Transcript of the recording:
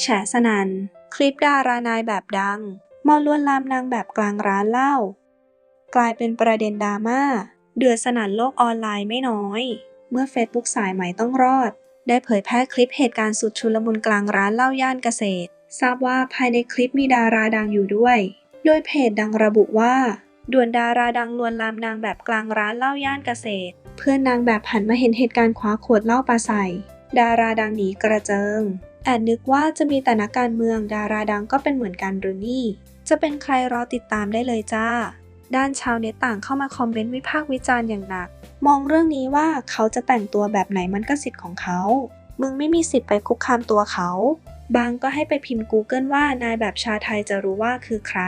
แฉสนันคลิปดารานายแบบดังมอลลวนลามนางแบบกลางร้านเหล้ากลายเป็นประเด็นดราม่า เดือดสนั่นโลกออนไลน์ไม่น้อย เมื่อ Facebook สายใหม่ต้องรอด ได้เผยแพร่คลิปเหตุการณ์สุดชุลมุนกลางร้านเหล้าย่านเกษตร ทราบว่าภายในคลิปมีดาราดังอยู่ด้วย โดยเพจดังระบุว่าด่วนดาราดังลวนลามนางแบบกลางร้านเหล้าย่านเกษตร เพื่อนนางแบบหันมาเห็นเหตุการณ์คว้าขวดเหล้าปาใส่ ดาราดังหนีกระเจิง แอบนึกว่าจะมีแต่นักการเมืองดาราดังก็เป็นเหมือนกันหรือนี่ จะเป็นใครรอติดตามได้เลยจ้า ด้านชาวเน็ตต่างเข้ามาคอมเมนต์วิพากษ์วิจารณ์อย่างหนัก มองเรื่องนี้ว่าเขาจะแต่งตัวแบบไหนมันก็สิทธิ์ของเขา มึงไม่มีสิทธิ์ไปคุกคามตัวเขา บางก็ให้ไปพิมพ์ Google ว่านายแบบชาไทยจะรู้ว่าคือใคร